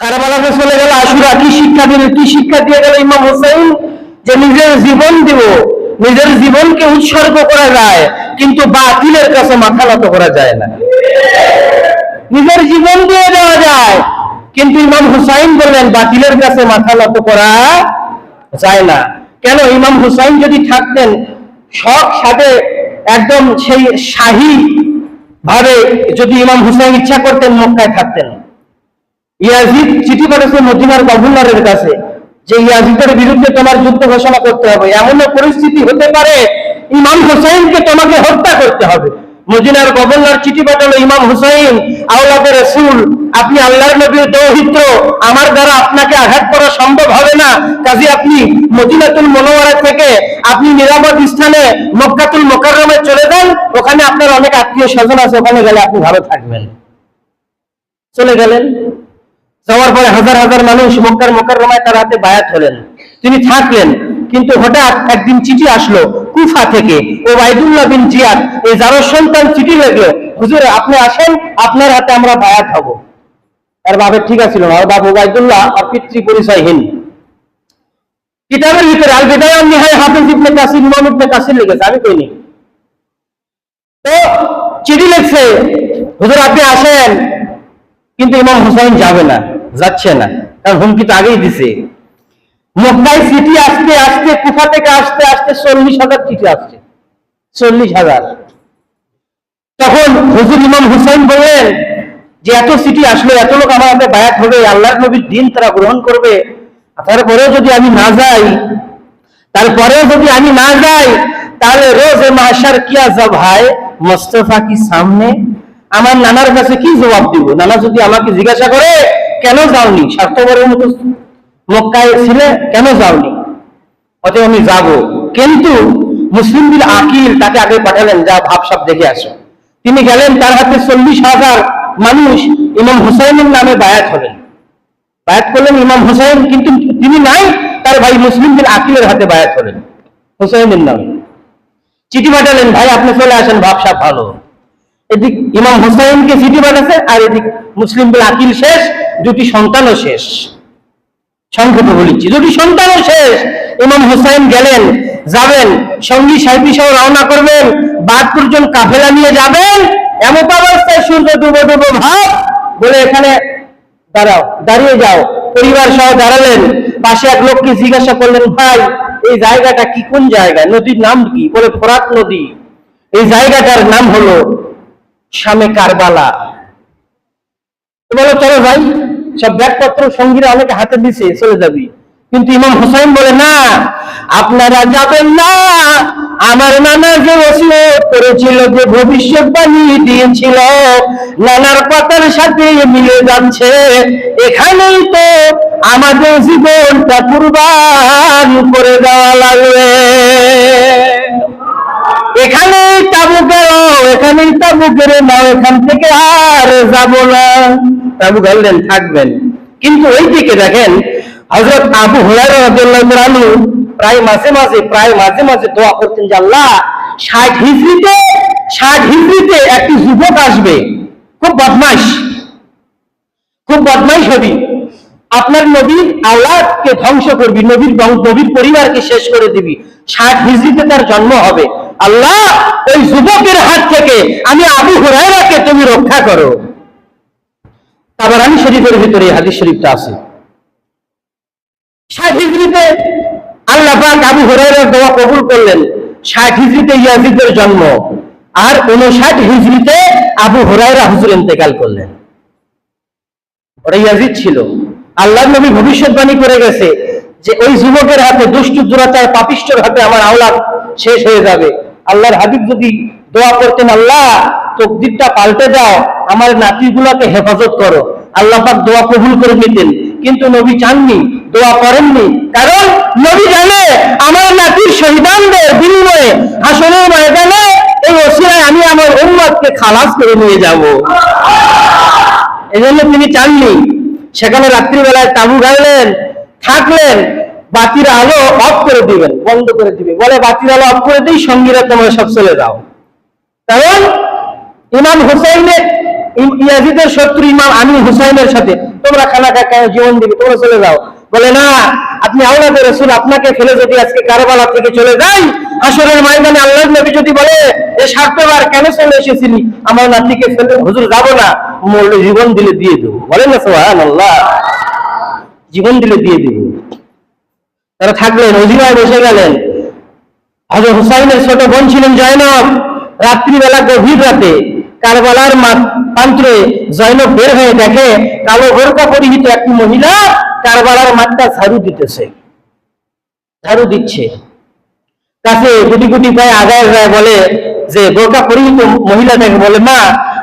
কারবালাতে চলে গেল আশুরা কি শিক্ষা দিল কি শিক্ষা দিয়ে গেল ইমাম হোসেন যে নিজের জীবন দিব, নিজের জীবনকে উৎসর্গ করা যায়, কিন্তু বাতিলের কাছে মাথা নত করা যায় না? নিজের জীবন দিয়ে দেওয়া যায়, কিন্তু ইমাম হুসাইন বললেন, বাতিলের কাছে মাথা নত করা যায় না। কেন? ইমাম হুসাইন যদি থাকতেন, শখ সাথে একদম সেই শাহী ভাবে যদি ইমাম হুসাইন ইচ্ছা করতেন, মক্কায় থাকতেন। ইয়াজিদ চিঠি পাঠাচ্ছে মদিনার গভর্নরের কাছে যে ইয়াজিদের বিরুদ্ধে তোমার যুদ্ধ ঘোষণা করতে হবে। এমনও পরিস্থিতি হতে পারে ইমাম হুসাইনকে তোমাকে হত্যা করতে হবে। মদিনার গভর্নর চিঠি পাঠালো ইমাম হুসাইন আওলাদের রসুল, আপনি আল্লাহর নবীর দৌহিত্র, আমার দ্বারা আপনাকে আঘাত করা সম্ভব হবে না। কাজে আপনি মদিনাতুল মনোয়ারা থেকে আপনি নিরাপদ স্থানে মক্কাতুল মোকাররমে চলে যান, ওখানে আপনার অনেক আত্মীয় স্বজন আছে, ওখানে গেলে আপনি ভালো থাকবেন। চলে গেলেন? যাওয়ার পরে হাজার হাজার মানুষ মক্কার মোকাররমায় তার হাতে বায়াত হলেন। তিনি থাকলেন, কিন্তু হঠাৎ একদিন চিঠি আসলো কুফা থেকে। ও বাইদুল্লাহ বিন জিয়াদ, এই যারো সন্তান চিঠি লেগলো হুজুর, আপনি আসেন, আপনার হাতে আমরা বায়াত হব। আর বাপের ঠিক আছিল না, ওর বাপ ওবায়দুল্লাহ, আর পিতৃ পরিচয়হীন। কিতাবের ভিতরে আল বিদায় নিহায় হাফিজ ইবনে কাসির, ইমাম ইবনে কাসির লিখেছে, আমি কইনি। তো চিঠি লিখছে, হুজুর, আপনি আসেন। কিন্তু ইমাম হুসাইন যাবে না। যাচ্ছে না। কারণ হুমকি তো আগেই দিছে। মক্কায় চিঠি আসতে আসতে, কুফা থেকে আসতে আসতে চল্লিশ হাজার চিঠি আসছে। চল্লিশ হাজার। তখন হুজুর ইমাম হুসাইন বললেন যে, এত চিঠি আসলো, এত লোক আমার হাতে বায়াত হবে আল্লাহর নবীর দিন তারা গ্রহণ করবে। তারপরেও যদি আমি না যাই, তারপরেও যদি আমি না যাই, তাহলে রোজ মাসার কিয়া যাব ভাই মোস্তফা কি সামনে? আমার নানার কাছে কি জবাব দিব? নানা যদি আমাকে জিজ্ঞাসা করে কেন যাওনি? স্বার্থপরের মতো মক্কায় ছিলে, কেন যাওনি? অতএব আমি যাব। কিন্তু মুসলিম বিল আকিল তাকে আগে পাঠালেন, যা ভাব ভাবসাব দেখে আসো। তিনি গেলেন, তার হাতে চল্লিশ হাজার মানুষ ইমাম হুসাইনের নামে বায়াত হলেন। বায়াত করলেন ইমাম হুসাইন, কিন্তু তিনি নাই, তার ভাই মুসলিম আকিলের হাতে বায়াত হলেন। হুসাইনের নামে। চিঠি পাঠালেন, ভাই, আপনি চলে আসেন, ভাবসাব ভালো। এদিক ইমাম হুসাইনকে চিঠি পাঠাচ্ছে আর এদিক মুসলিম বিন আকিল শেষ, দুটি সন্তানও শেষ। সংক্ষেপে বলেছি দুটি সন্তানও শেষ। ইমাম হুসাইন গেলেন, যাবেন, সঙ্গী সাহেবী সহ রওনা করবেন, বাদ পর্যন্ত কাফেলা নিয়ে যাবেন। এমন অবস্থায় সূর্য ডুবো ডুবো ভাব বলে এখানে দাঁড়াও, দাঁড়িয়ে যাও। পরিবার সহ দাঁড়ালেন। পাশে এক লোককে জিজ্ঞাসা করলেন, ভাই, এই জায়গাটা কি কোন জায়গা? নদীর নাম কি? বলে, ফোরাত নদী। এই জায়গাটার নাম হলো শামে কারবালা। বলো, চলো ভাই, সব ব্যাগপত্র সঙ্গীরা অনেকে হাতে দিছে, চলে যাবি। কিন্তু ইমাম হোসাইন বলে, না, আপনারা যাবেন না। আমার নানা যে ওসিয়ত করেছিল, যে ভবিষ্যৎবাণী দিয়েছিল, নানার কথার সাথে মিলে যাচ্ছে। এখানেই তো আমাদের জীবনটা কুরবান করে দেওয়া লাগবে। এখানেই তাবু এখানেই তাবু গেড়ে নাও, এখান থেকে আর যাব না। তাবু গেলেন থাকবেন। কিন্তু ওই দিকে দেখেন হজরত আবু আনহু প্রায় মাঝে মাঝে, প্রায় মাঝে মাঝে দোয়া করতেন যে, আল্লাহ, ষাট হিজড়িতে ষাট হিজড়িতে একটি যুবক আসবে। খুব বদমাশ। খুব বদমাইশ হবি। আপনার নবীর আল্লাহকে ধ্বংস করবি, নবীর নবীর পরিবারকে শেষ করে দিবি। ষাট হিজড়িতে তার জন্ম হবে। আল্লাহ, ওই যুবকের হাত থেকে আমি আবু হুরায়রাকে তুমি রক্ষা করো। তাবারানি শরীফের ভিতরে হাদিস শরীফটা আছে। ষাট হিজড়িতে আল্লাহ পাক আবু হুরায়রার দোয়া কবুল করলেন। ষাট হিজড়িতে ইয়াজিদের জন্ম। আর উনষাট হিজড়িতে আবু হুরায়রা হুজুর ইন্তেকাল করলেন। ওরা ইয়াজিদ ছিল। আল্লাহ নবী ভবিষ্যৎবাণী করে গেছে যে, ওই যুবকের হাতে দুষ্টু দুরাচার পাপিষ্টের হাতে আমার আওলাদ শেষ হয়ে যাবে। আল্লাহর হাবিব যদি দোয়া করতেন, আল্লাহ, তকদিরটা পাল্টে দাও, আমার নাতিগুলোকে হেফাজত করো। আল্লাহ পাক দোয়া কবুল করে নিতেন। কিন্তু নবী চাননি, দোয়া করেননি। কারণ নবী জানে, আমার নাতির শহীদানদের বিনিময়ে হাসনের ময়দানে এই ওসিরায় আমি আমার উম্মতকে খালাস করে নিয়ে যাব। এজন্য তিনি চাননি। সেখানে রাত্রিবেলায় তাবু গাইলেন থাকলেন বাতির আলো অফ করে দিবেন, বন্ধ করে দিবে বলে বাতির আলো অফ করে দিই, সঙ্গীরা তোমরা সব চলে যাও। কারণ ইমাম হুসাইনের ইয়াজিদের শত্রু ইমাম আমি হুসাইনের সাথে, তোমরা খানা খাকা জীবন দিবে, তোমরা চলে যাও। বলে, না, আপনি আওলাদের রসুল, আপনাকে ফেলে যদি আজকে কারবালা থেকে চলে যাই হাসরের ময়দানে আল্লাহ নবী যদি বলে, এ স্বার্থবার কেন চলে এসেছিলি? আমার নাতিকে ফেলে, হুজুর, যাব না। মরলে জীবন দিলে দিয়ে দেবো। বলেন না সোহান আল্লাহ জীবন দিলে দিয়ে দিব। তারা থাকলেন অজিমায় বসে গেলেন। হজরত হুসাইনের ছোট বোন ছিলেন জয়নব। রাত্রিবেলা গভীর রাতে কারবালার প্রান্তরে জয়নব বের হয়ে দেখে কালো বোরকা পরিহিত একটি মহিলা কারবালার মাঠটা ঝাড়ু দিতেছে। ঝাড়ু দিচ্ছে। কাছে গুটি গুটি পায়ে আগায় যায় বলে যে বোরকা পরিহিত মহিলাটাকে বলে, মা,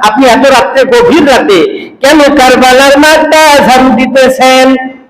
আপনি এত রাত্রে গভীর রাতে কেন কারবালার মাঠটা ঝাড়ু দিতেছেন?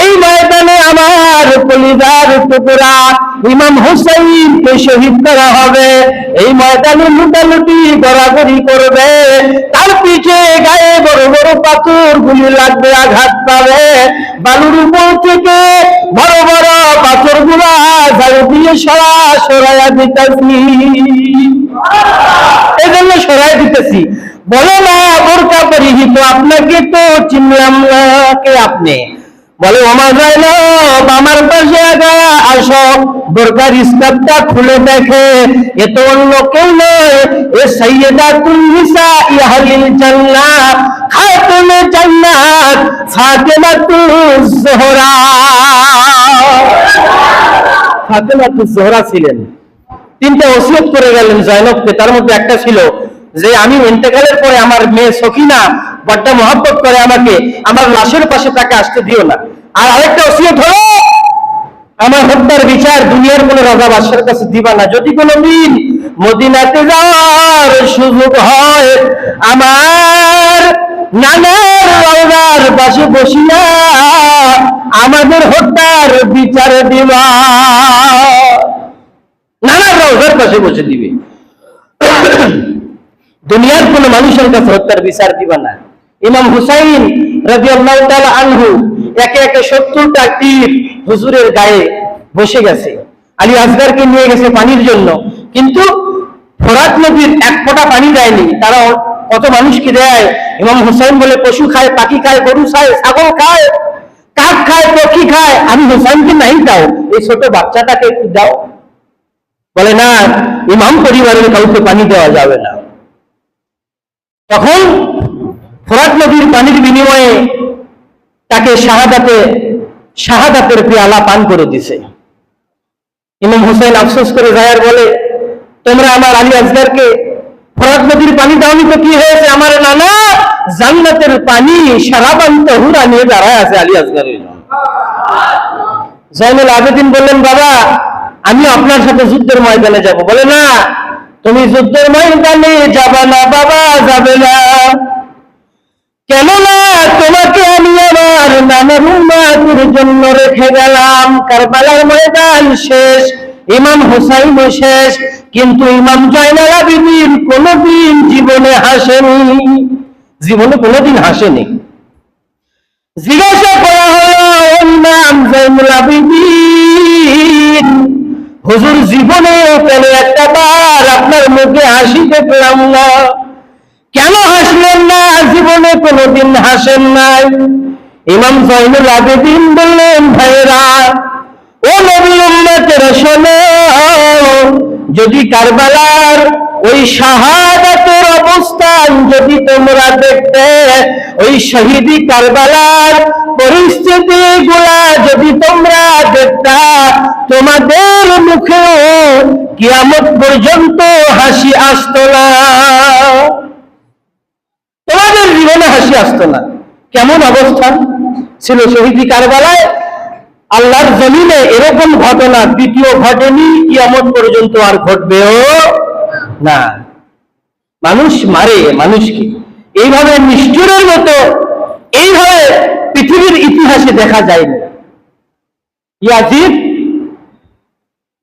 এই ময়দানে আমার কলিদার টুকরা ইমাম হুসাইনকে শহীদ করা হবে। এই ময়দানে লুটালুটি, গড়াগড়ি করবে। তার পিছে গায়ে বড় বড় পাথর গুলি লাগবে, আঘাত পাবে। বালুর উপর থেকে বড় বড় পাথরগুলা ঝাড়ু দিয়ে সরা সরাইয়া দিতেছি। এই জন্য সরাই দিতেছি। বলো না, বোরকা পরিহিত আপনাকে তো চিনলাম না কে আপনি? বলে, ওমা যায় না আমার পাশে আসো। বোরকার স্কার্টটা খুলে দেখে। এ তো অন্য কেউ নয়, এ সৈয়দা ইয়াহলিল জান্নাত জান্নাত ফাতেমাতুজ জোহরা। ছিলেন। তিনটা ওসিয়ত করে গেলেন জয়নবকে তার মধ্যে একটা ছিল যে, আমি ইন্তেকালের পরে আমার মেয়ে সখিনা বড্ড মহাব্বত করে আমাকে, আমার লাশের পাশে তাকে আসতে দিও না। আর আরেকটা ওসিয়ত হলো, আমার হত্যার বিচার দুনিয়ার কোন রাজা বাদশার কাছে দিবা না। যদি কোনো দিন মদিনাতে যাওয়ার সুযোগ হয়, আমার নানার রওজার পাশে বসিয়া আমাদের হত্যার বিচার দিবা। নানা রওজার পাশে বসে দিবে। দুনিয়ার কোন মানুষের কাছে হত্যার বিচার দিবা না। ইমাম হুসাইন রাজি আল্লাহ আনহু একে একে সত্তরটা তীর হুজুরের গায়ে বসে গেছে। আলী আসগারকে নিয়ে গেছে পানির জন্য। কিন্তু ফোরাত নদীর এক ফোঁটা পানি দেয়নি। তারা কত মানুষকে দেয়? ইমাম হুসাইন বলে, পশু খায়, পাখি খায়, গরু খায়, ছাগল খায়, কাক খায়, পক্ষী খায়। আমি হুসাইনকে নাই দাও। এই ছোট বাচ্চাটাকে একটু দাও। বলে, না, ইমাম পরিবারের কাউকে পানি দেওয়া যাবে না। তখন ফোরাত নদীর পানির বিনিময়ে তাকে শাহাদাতে, শাহাদাতের পেয়ালা পান করে দিছে। ইমাম হোসেন আফসোস করে জায়ার বলে, তোমরা আমার আলী আজগারকে ফরাত নদীর পানি দাওনি তো কি হয়েছে? আমার নানা জান্নাতের পানি সারাবান তহুরা নিয়ে দাঁড়ায় আছে আলী আজগারের জন্য। জয়নুল আবেদিন বললেন, বাবা, আমি আপনার সাথে যুদ্ধের ময়দানে যাব। বলে, না, তুমি যুদ্ধের ময়দানে যাবে না, বাবা, যাবে না। কেননা তোমাকে আমি আমার নানার উম্মাতের জন্য রেখে গেলাম। কারবালার ময়দান শেষ, ইমাম হুসাইন শেষ, কিন্তু ইমাম জয়নাল আবেদিন কোনোদিন জীবনে হাসেনি। জীবনে কোনোদিন হাসেনি। জিজ্ঞাসা করা হলো ইমাম জয়নুল আবেদিন হুজুর জীবনে কেন একটা বার আপনার মুখে হাসি দেখলাম না? কেন হাসলেন না? জীবনে কোনোদিন হাসেন নাই। ইমাম জয়নুল আবেদিন বললেন ভাইরা ও নবী উম্মতের শোনো, যদি কারবালার ওই শাহাদাতের অবস্থান যদি তোমরা দেখতে, ওই শহীদি কারবালার পরিস্থিতি গুলা যদি তোমরা দেখতা, তোমাদের মুখেও কিয়ামত পর্যন্ত হাসি আসতো না। তোমাদের জীবনে হাসি আসতো না। কেমন অবস্থান ছিল শহীদি কারবালায়। আল্লাহর জমিনে এরকম ঘটনা দ্বিতীয় ঘটেনি, কিয়ামত পর্যন্ত আর ঘটবেও না। মানুষ মারে মানুষকে এইভাবে নিষ্ঠুরের মতো, এইভাবে পৃথিবীর ইতিহাসে দেখা যায়নি ইয়াজিদ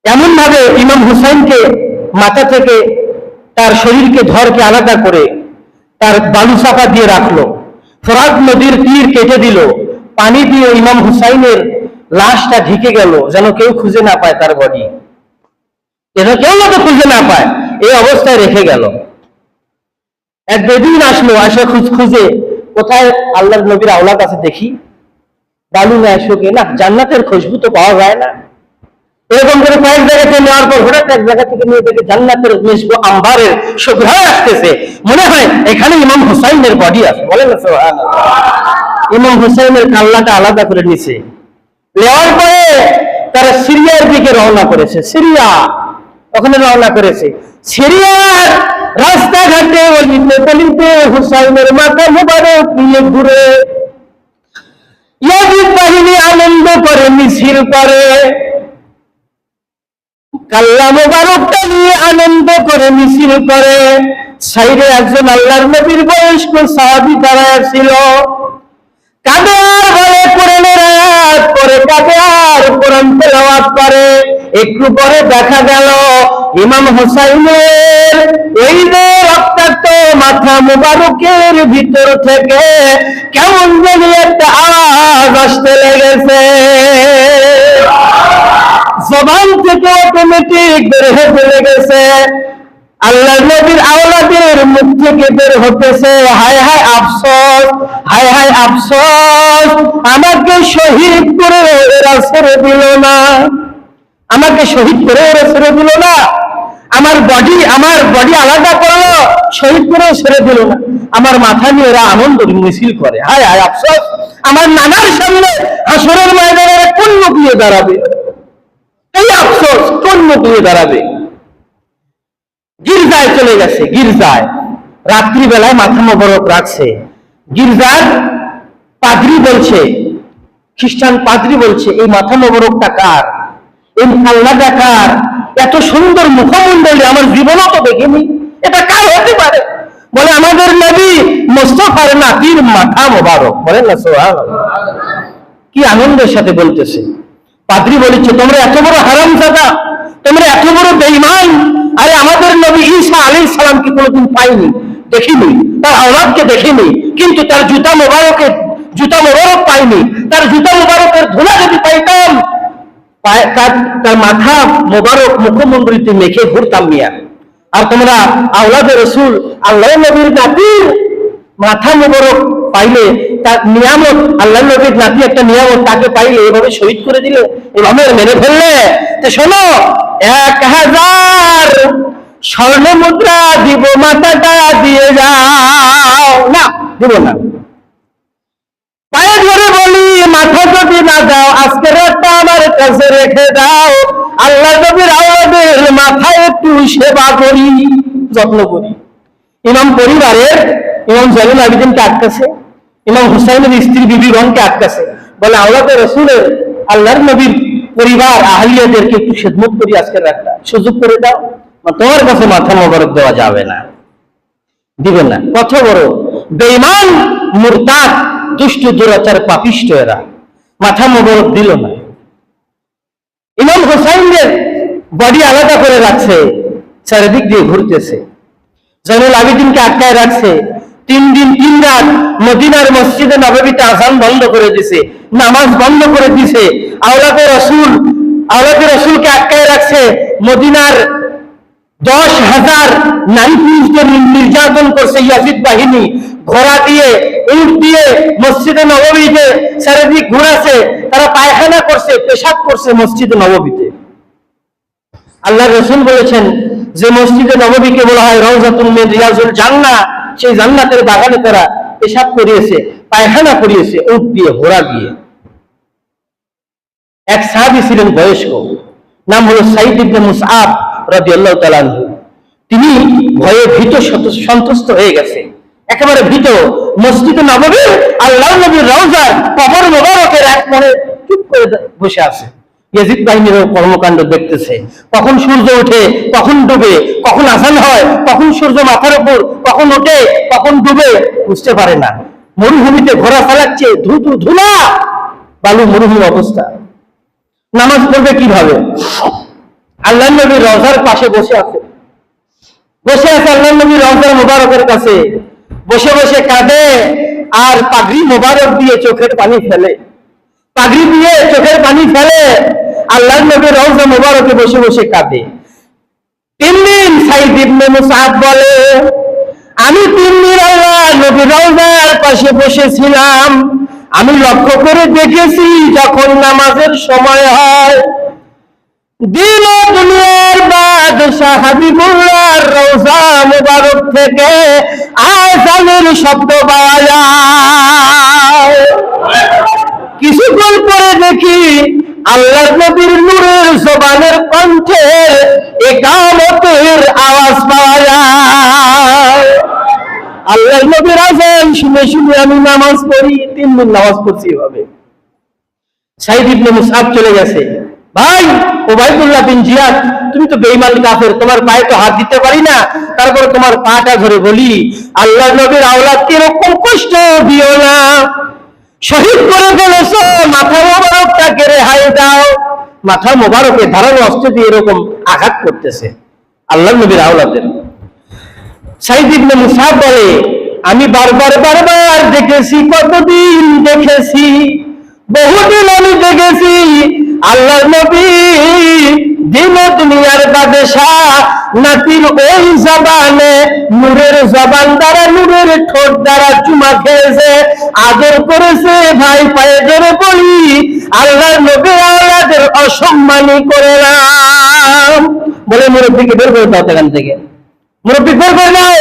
এমন ভাবে ইমাম হুসাইনকে মাথা থেকে তার শরীরকে ধরকে আলাদা করে তার বালু চাপা দিয়ে রাখল। ফরাত নদীর তীর কেটে দিল। পানি দিয়ে ইমাম হুসাইনের লাশটা ঢেকে গেল, যেন কেউ খুঁজে না পায় তার বডি। যেন কেউ যাতে খুঁজে না পায়, এই অবস্থায় রেখে গেল। এক বেদিন আসলো, আসা খুঁজ, খুঁজে, কোথায় আল্লাহর নবীর আওলাদ আছে দেখি। বালু নেয় শোকে না, জান্নাতের খুশবু তো পাওয়া যায় না। এরকম করে কয়েক জায়গাতে নেওয়ার পর হঠাৎ এক জায়গা থেকে নিয়ে দেখে জান্নাতের মিশবো আম্বারের সুগ্রহ আসতেছে। মনে হয় এখানে ইমাম হুসাইনের বডি আছে। বলেন না ইমাম হুসাইনের কাল্লাটা আলাদা করে নিছে। নেওয়ার পরে তারা সিরিয়ার দিকে রওনা করেছে। সিরিয়া, ওখানে রওনা করেছে। সিরিয়ার রাস্তাঘাটে অলিতে গলিতে হুসাইনের মাথা মোবারক নিয়ে ঘুরে ইয়াজিদ বাহিনী আনন্দ করে মিছিল করে। কাল্লা মোবারকটা নিয়ে আনন্দ করে মিছিল করে। সাইডে একজন আল্লাহর নবীর বয়স্ক সাহাবি দাঁড়ায় ছিল। কাঁদে বলে আর করে। একটু পরে দেখা গেল ইমাম হোসাইনের এই যে রক্তাক্ত মাথা মুবারকের ভিতর থেকে কেমন জানি একটা আওয়াজ আসতে লেগেছে। জবান থেকে অটোমেটিক বের হতে লেগেছে। আল্লাহ নবীর আওলাদের মুখ থেকে বের হতেছে, হায় হায়, আফসোস, হায় হায়, আফসোস, আমাকে শহীদ করে এরা ছেড়ে দিল না। আমাকে শহীদ করে ওরা ছেড়ে দিল না। আমার বডি আমার বডি আলাদা করল, শহীদ করে ছেড়ে দিল না। আমার মাথা নিয়ে এরা আনন্দ মিছিল করে। হায় হায়, আফসোস। আমার নানার সামনে হাসরের ময়দানে মুখ নিয়ে দাঁড়াবে। এই আফসোস মুখ নিয়ে দাঁড়াবে। গির্জায় চলে গেছে, গির্জায়। রাত্রিবেলায় মাথা মোবারক রাখছে। গির্জার পাদ্রি বলছে, খ্রিস্টান পাদ্রি বলছে, এই মাথা মোবারকটা কার? এই পাল্লাটা কার? এত সুন্দর মুখমণ্ডলী আমার জীবনও তো দেখিনি। এটা কার হতে পারে? বলে আমাদের নবী মোস্তফার নাতির মাথা মোবারক। বলেন না সোহান কি আনন্দের সাথে বলতেছে। পাদ্রি বলেছে, তোমরা এত বড় হারাম জাদা তোমরা এত বড় বেঈমান। আরে আমাদের নবী ঈসা আলাইহিস সালামকে কোনোদিন পাইনি, দেখিনি। তার আওলাদকে দেখিনি। কিন্তু তার জুতা মোবারকের, জুতা মোবারক পাইনি। তার জুতা মোবারকের ধুলা যদি পাইতাম তার মাথা মোবারক মুখমন্ডলীতে মেখে ঘুরতাম মিয়া। আর তোমরা আওলাদের রসুল আল্লাহ নবীর নাতির মাথা মোবারক পাইলে, তার নিয়ামত আল্লাহ নবীর নাতি একটা নিয়ামত তাকে পাইলে এভাবে শহীদ করে দিলে এভাবে মেরে ফেললে। তো শোনো, এক হাজার স্বর্ণ মুদ্রা দিব, মাথাটা দিয়ে যাও। না, দিব না পায়ে ধরে বলি মাথা যদি না দাও আজকের রাতটা আমার কাছে রেখে দাও। আল্লাহ নবীর আওয়াজের মাথায় একটু সেবা করি, যত্ন করি। ইমাম পরিবারের, ইমাম জলিল আবিদিনকে আটকাছে। ইমাম হুসাইনের স্ত্রী বিবিগণকে আটকাছে। বলে আওলাদের রসুলের, আল্লাহর নবীর পরিবার, আহলিয়াদেরকে একটু খেদমত করি আজকের রাতটা। সুযোগ করে দাও। তোমার কাছে মাথা মোবারক দেওয়া যাবে না। দিবেন না। কত বড় বেঈমান, মুরতাদ, দুষ্ট, দুরাচার, পাপিষ্ট এরা। মাথা মোবারক দিল না। ইমাম হোসাইনদের বডি আলাদা করে রাখছে, চারিদিক দিয়ে ঘুরতেছে। জয়নুল আবিদিনকে আটকায় রাখছে। তিন দিন, তিন রাত মদিনার মসজিদে নবাবিতে আসান বন্ধ করে দিছে, নামাজ বন্ধ করে দিছে। আওলাদের রসুল আওলাদের রসুলকে আটকায় রাখছে মদিনার দশ হাজার নারী পুরুষদের নির্যাতন করছে ইয়াজিদ বাহিনী। ঘোড়া দিয়ে, উট দিয়ে, মসজিদে নবমীতে চারিদিক ঘুরাছে তারা পায়খানা করছে, পেশাব করছে মসজিদে নবমীতে আল্লাহ রসুল বলেছেন যে মসজিদে নববীকে বলা হয় রওজাতুল মিন রিয়াজুল জান্নাহ। সেই জান্নাতের বাগানে তারা পেশাব করিয়েছে, পায়খানা করিয়েছে, উট দিয়ে, ঘোড়া দিয়ে। এক সাহাবী ছিলেন বয়স্ক, নাম হলো সাইদ ইবনে মুসআব। রাদিয়াল্লাহু তাআলা আনহু। তিনি ভয়ে ভীত সত- সন্ত্রস্ত হয়ে গেছে একেবারে ভীত মসজিদে নববী আল্লাহ নবীর রওজার কবর মোবারকের এক মনে চুপ করে বসে আছে। ইয়াজিদ বাহিনীর কর্মকাণ্ড দেখতেছে। কখন সূর্য ওঠে, কখন ডুবে, কখন আসান হয়, কখন সূর্য মাথার উপর, কখন ওঠে, কখন ডুবে, বুঝতে পারে না। মরুভূমিতে ঘোরা চালাচ্ছে, ধু ধু, ধুলা। বালু মরুভূমি অবস্থা। নামাজ পড়বে কীভাবে? আল্লাহ নবীর রজার পাশে বসে আছে। বসে আছে আল্লাহ নবীর রজার মুবারকের কাছে। বসে বসে কাঁদে আর পাগড়ি মোবারক দিয়ে চোখের পানি ফেলে। পাগড়ি দিয়ে চোখের পানি ফেলে আল্লাহ নবী রওজা মোবারকে বসে বসে কাঁদে। তিন দিন সাইদ ইবনে মুসাদ বলে, আমি তিন দিন আল্লাহ নবী রওজার পাশে বসেছিলাম। আমি লক্ষ্য করে দেখেছি যখন নামাজের সময় হয় ও দুনিয়ার বাদশাহ হাবিবুল্লাহর রওজা মুবারক থেকে আজানের শব্দ পাওয়া যায়। কিছুক্ষণ পরে দেখি আল্লাহ নবীর নূরের জবানের কণ্ঠে একামতের আওয়াজ পাওয়া যায়। আল্লাহ নবীর আজান শুনে শুনে আমি নামাজ পড়ি তিন দিন নামাজ পড়ছি এভাবে। সাইদ ইবনে মুসআব চলে গেছে। ভাই ওবাইদুল্লাহ বিন জিয়াদ, তুমি তো বেঈমান কাফের, তোমার পায়ে তো হাত দিতে পারি না। তারপর তোমার পাটা ধরে বলি, আল্লাহ নবীর আওলাদকে এরকম কষ্ট দিও না। শহীদ করে ফেলেছ, মাথা মোবারকটাকে রেহাই দাও। মাথা মোবারকে ধারালো অস্ত্র দিয়ে এরকম আঘাত করতেছে আল্লাহ নবীর আওলাদের। সাইদ ইবনে বলে, আমি বারবার বারবার দেখেছি, কতদিন দেখেছি, বহুদিন আমি দেখেছি আল্লাহ নবী, দিন দুনিয়ার বাদশাহ নাতির ওই জবানে, নূরের জবান দ্বারা, নূরের ঠোঁট দ্বারা চুমা খেয়েছে, আদর করেছে, ভাই পায়ে ধরে বলি আল্লাহ নবী আল্লাহদের অসম্মানী করে বলে মুরব্বীকে বের করে দাও এখান থেকে। মুরব্বী, বের করে দাও।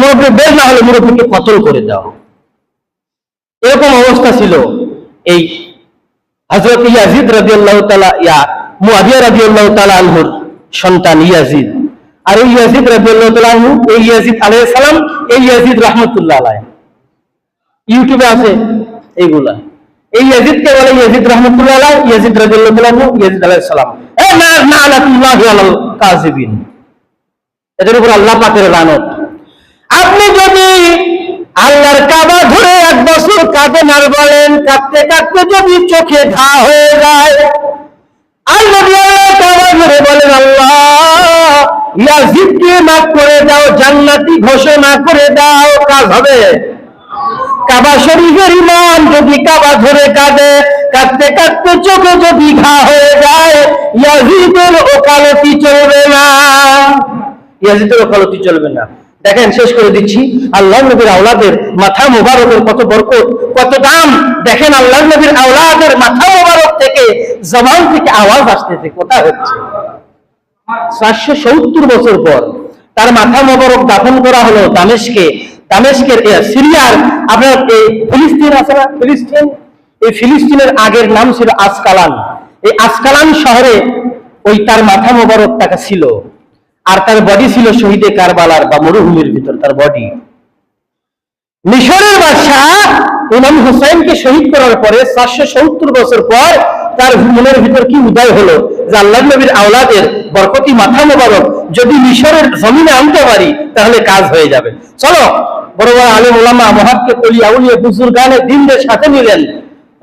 মুরব্বী, বের না হলে মুরব্বীকে কতল করে দাও। এরকম অবস্থা ছিল এই হযরত ইয়াজিদ তাআলা, ইয়া মুআবিয়া রাদিয়াল্লাহু তাআলা আনহুর সন্তান ইয়াজিদ। আর এই ইয়াজিদ রাদিয়াল্লাহু তাআলা আনহু, এই ইয়াজিদ আলাইহিস সালাম, এই ইয়াজিদ রাহমাতুল্লাহ আলাইহি। ইউটিউবে আছে এইগুলা। এই ইয়াজিদকে বলে ইয়াজিদ রাহমাতুল্লাহ আলাইহি, ইয়াজিদ রাদিয়াল্লাহু তাআলা আনহু, ইয়াজিদ আলাইহিস সালাম। এ না না আলাতুল্লাহি আলাল কাযিবিন। এদের উপর আল্লাহ পাকের লানত। আপনি যদি আল্লাহর কাবা ধরে এক বছর কাঁদেন আর বলেন, কাঁদতে কাঁদতে যদি চোখে ঘা হয়ে যায় আল্লাহ কাবা ধরে বলেন, আল্লাহ করে দাও ঘোষণা করে দাও ধরে চোখে যদি ঘা হয়ে যায় ওকালতি চলবে না। ইয়াজিদের ওকালতি চলবে না। দেখেন, শেষ করে দিচ্ছি। আল্লাহ নবীর আওলাদের মাথা মোবারকের কত বরকত, কত দাম। দেখেন, আল্লাহ নবীর আওলাদের মাথা মোবারক থেকে, জবান থেকে আওয়াজ আসতেছে। কোথা হচ্ছে? চারশো সত্তর বছর পর তার মাথা মোবারক দাফন করা হলো দামেশকে। দামেশকের সিরিয়ার, আপনার এই ফিলিস্তিন আছে না? ফিলিস্তিন? এই ফিলিস্তিনের আগের নাম ছিল আসকালান। এই আসকালান শহরে ওই তার মাথা মোবারক টাকা ছিল। আর তার বডি ছিল শহীদে কারবালার বা মরুভূমির ভিতর, তার বডি মিশরের বাদশাহ ইমাম হুসাইনকে শহীদ করার পরে চারশো সত্তর বছর পর তার মনের ভিতর কি উদয় হলো? যে আল্লাহ নবীর আওলাদের বরকতি মাথা মোবারক, যদি মিশরের জমিনে আনতে পারি, তাহলে কাজ হয়ে যাবে। চলো, বড় বড় আলিম ওলামা মহাত্মে কলি, আউলিয়া বুজুর্গানে দিনদের সাথে নিলেন।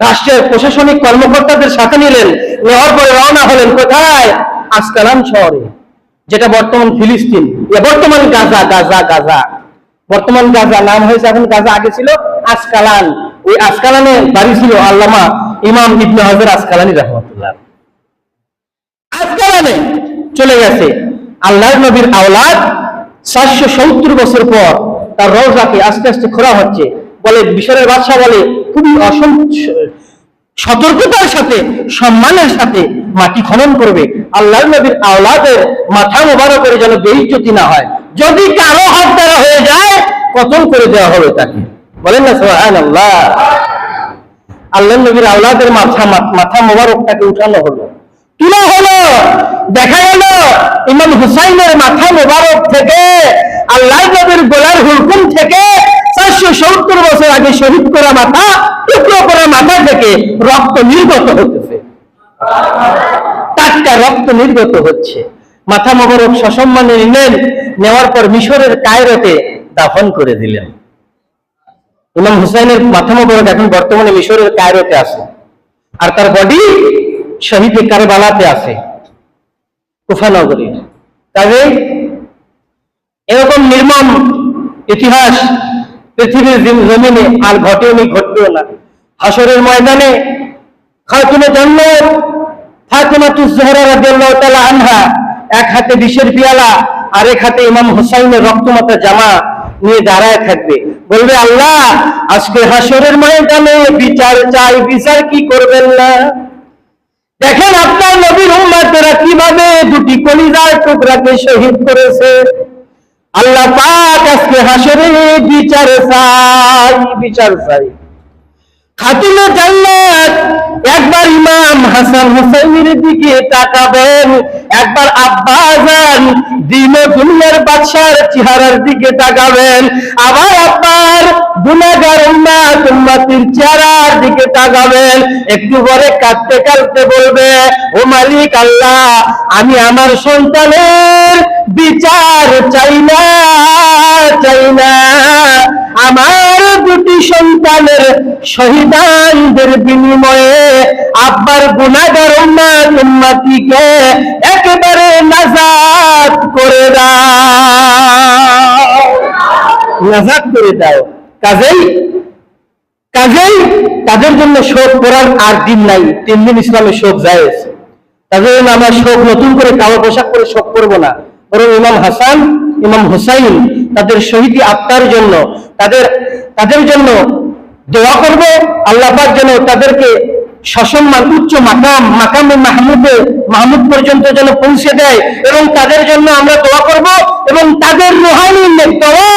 রাষ্ট্রের প্রশাসনিক কর্মকর্তাদের সাথে নিলেন। নেওয়ার পরে রওনা হলেন কোথায়? আসকালান শহরে। যেটা বর্তমান ফিলিস্তিন। বর্তমান গাজা গাজা গাজা। বর্তমান গাজা নাম হয়েছে এখন গাজা, আগে ছিল আসকালান। ওই আসকালানে বাড়ি ছিল আল্লামা ইমাম ইবনে হাজার আসকালানি রহমতুল্লাহ। আসকালানে চলে গেছে। আল্লাহর নবীর আওলাদ চারশো সত্তর বছর পর তার রওজাকে আস্তে আস্তে খোলা হচ্ছে। বলে, মিশরের বাদশাহ বলে, খুবই অসম সতর্কতার সাথে, সম্মানের সাথে মাটি খনন করবে। আল্লাহর নবীর আওলাদের মাথা মোবারকের যেন বেইজ্জতি না হয়। যদি কারও হাত দ্বারা হয়ে যায়, কতল করে দেওয়া হবে তাকে। বলেন না সোহান আল্লাহ আল্লাহ নবীর আওলাদের মাথা মাথা মোবারকটাকে উঠানো হলো। তুলা হলো, দেখা গেল, ইমাম হুসাইনের মাথা মোবারক থেকে আল্লাহ নবীর গোলার হুলকুম থেকে চারশো সত্তর বছর আগে শহীদ করা মাথা, টুকরো করা মাথা থেকে রক্ত নির্গত হতেছে টাটকা রক্ত নির্গত হচ্ছে। মাথা মোবারক সসম্মানে নিলেন, নেওয়ার পর মিশরের কায়রোতে দাফন করে দিলেন। ইমাম হুসাইনের মাথা মোবারক এখন বর্তমানে মিশরের কায়রোতে আছে। আর তার বডি শহীদ কারবালাতে আছে কুফানগরীর তবে এরকম নির্মম ইতিহাস পৃথিবীর জিম- জমিনে আর ঘটেওনি ঘটবেও না। হাসরের ময়দানে খাতুনে জান্নাত, ফাতেমা তুজহরা রাদিয়াল্লাহু তাআলা আনহা, এক হাতে বিষের পিয়ালা আর এক হাতে ইমাম হুসাইনের রক্তমাতা জামা নিয়ে দাঁড়ায় থাকবে। বলবে, আল্লাহ, আজকে হাসরের ময়দানে বিচার চাই, বিচার কি করবেন না? দেখেন, আপনার নবীর উম্মাতেরা কীভাবে দুটি কলিজার টুকরাকে শহীদ করেছে। আল্লাহ পাক আজকে হাসরে বিচার চাই বিচার চাই। খাতুনে জান্নাত, একবার ইমাম হাসান হুসাইনের দিকে তাকাবেন, একবার আব্বা যান দিন দুনিয়ার বাদশার চেহারার দিকে তাকাবেন, আবার আব্বার গুনাহগার উম্মাত, উম্মাতির চেহারার দিকে তাকাবেন, একটু পরে কাঁদতে কাঁদতে বলবে, ও মালিক আল্লাহ, আমি আমার সন্তানের বিচার চাই না চাই না। আমার দুটি সন্তানের শহীদানদের বিনিময়ে আব্বার গুনাগার উম্মাত উম্মাতিকে একেবারে নাজাত করে দাও। নাজাত করে দাও। কাজেই কাজেই তাদের জন্য শোক করার আর দিন নাই। তিন দিন ইসলামে শোক জায়েজ। তাদের জন্য আমরা শোক নতুন করে কালো পোশাক করে শোক করব না। বরং ইমাম হাসান, ইমাম হুসাইন তাদের শহীদি আত্মার জন্য তাদের তাদের জন্য দোয়া করব। আল্লাহ যেন তাদেরকে সসম্মান, উচ্চ মাকাম, মাকামে মাহমুদে, মাহমুদ পর্যন্ত যেন পৌঁছে দেয় এবং তাদের জন্য আমরা দোয়া করব এবং তাদের রুহানি নেক দোয়া,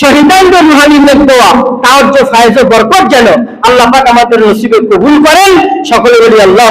শহীদানদের রুহানি নেক দোয়া তার যে ফায়জ, বরকত যেন আল্লাহ আমাদের নসিবে কবুল করেন। সকলে বলি আল্লাহ